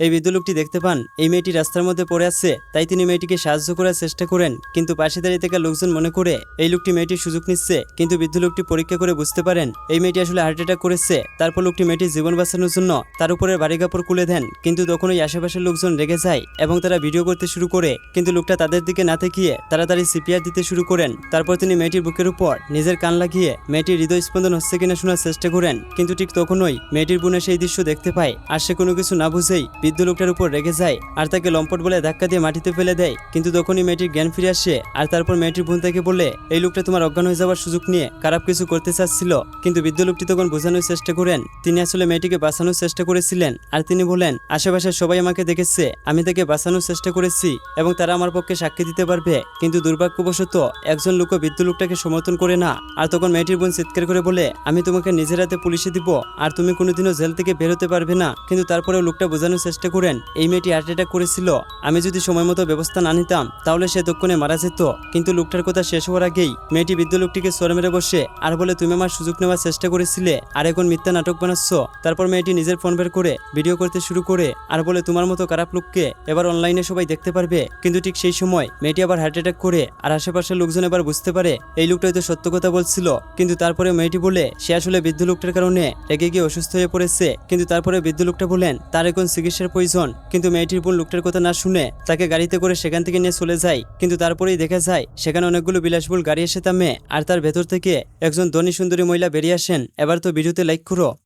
এই বৃদ্ধ লোকটি দেখতে পান, এই মেয়েটি রাস্তার মধ্যে পড়ে আছে, তাই তিনি মেয়েটিকে সাহায্য করার চেষ্টা করেন। কিন্তু পাশে দাঁড়িয়ে থাকা লোকজন মনে করে, এই লোকটি মেয়েটির সুযোগ নিচ্ছে, কিন্তু বৃদ্ধ লোকটি পরীক্ষা করে বুঝতে পারেন, এই মেয়েটি আসলে হার্ট অ্যাটাক করেছে। তারপর লোকটি মেয়েটির জীবন বাঁচানোর জন্য তার উপরে বাড়ি কাপড় খুলে দেন, কিন্তু তখন ওই আশেপাশের লোকজন রেগে যায় এবং তারা ভিডিও করতে শুরু করে। কিন্তু লোকটা তাদের দিকে না তাকিয়ে তাড়াতাড়ি সিপিআর দিতে শুরু করেন। তারপর তিনি মেয়েটির বুকের উপর নিজের কান লাগিয়ে মেয়েটির হৃদয় স্পন্দন হচ্ছে কিনা শোনার চেষ্টা করেন। কিন্তু ঠিক তখনই মেয়েটির বোনে সেই দৃশ্য দেখতে পায়, আর সে কোনো কিছু না বুঝেই বৃদ্ধ লোকটার উপর রেগে যায় আর তাকে লম্পট বলে ধাক্কা দিয়ে মাটিতে ফেলে দেয়। কিন্তু তখনই মেয়েটির জ্ঞান ফিরে আসে আর তারপর মেয়েটির বোন তাকে বলে এই লোকটা তোমার অজ্ঞান হয়ে যাওয়ার সুযোগ নিয়ে খারাপ কিছু করতে চাচ্ছিল। কিন্তু বৃদ্ধ লোকটি তখন বোঝানোর চেষ্টা করেন। তিনি আসলে মেয়েটিকে বাঁচানোর চেষ্টা করেছিলেন আর তিনি বলেন আশেপাশের সবাই আমাকে দেখেছে, আমি তাকে বাঁচানোর চেষ্টা করেছি এবং তারা আমার পক্ষে সাক্ষী দিতে পারবে। কিন্তু দুর্ভাগ্যবশত একজন লোক বৃদ্ধ লোকটাকে সমর্থন করে না। আর তখন মেয়েটির বোন চিৎকার করে বলে, আমি তোমাকে নিজের হাতে পুলিশে দিব, আর তুমি কোনোদিনও জেল থেকে বেরোতে পারবে না। কিন্তু তারপরেও লোকটা বোঝানোর চেষ্টা করেন। এই মেয়েটি হার্ট অ্যাটাক করেছিল। আমি যদি সময় মতো ব্যবস্থা না নিতাম, তাহলে সে দক্ষণে মারা যেত। কিন্তু লোকটার কথা শেষ হওয়ার আগেই মেয়েটি বৃদ্ধ লোকটিকে সরে মেরে বসে, আর বলে তুমি আমার সুযোগ নেওয়ার চেষ্টা করেছিলে, আর এখন মিথ্যা নাটক বানাচ্ছ। তারপর মেয়েটি নিজের ফোন বের করে ভিডিও করতে শুরু করে, আর বলে তোমার মতো খারাপ লোককে এবার অনলাইনে সবাই দেখতে পারবে। কিন্তু ঠিক সেই সময় মেয়েটি আবার হার্ট অ্যাটাক করে, আর আশেপাশের লোকজন এবার বুঝতে পারে, এই লোকটা হয়তো সত্য কথা বলছিল। কিন্তু তারপরে মেয়েটি বলে, সে আসলে বৃদ্ধ লোকটার কারণে রেগে গিয়ে অসুস্থ হয়ে পড়েছে। কিন্তু তারপরে বৃদ্ধ লোকটা বলেন, তার এখন চিকিৎসার প্রয়োজন। কিন্তু মেয়েটির বোন লোকটার কথা না শুনে তাকে গাড়িতে করে সেখান থেকে নিয়ে চলে যায়। কিন্তু তারপরেই দেখা যায়, সেখানে অনেকগুলো বিলাসবুল গাড়ি এসে থামে। আর তার ভেতর থেকে একজন ধনী সুন্দরী মহিলা বেরিয়ে আসেন। এবার তো ভিডিওতে লাইক করো।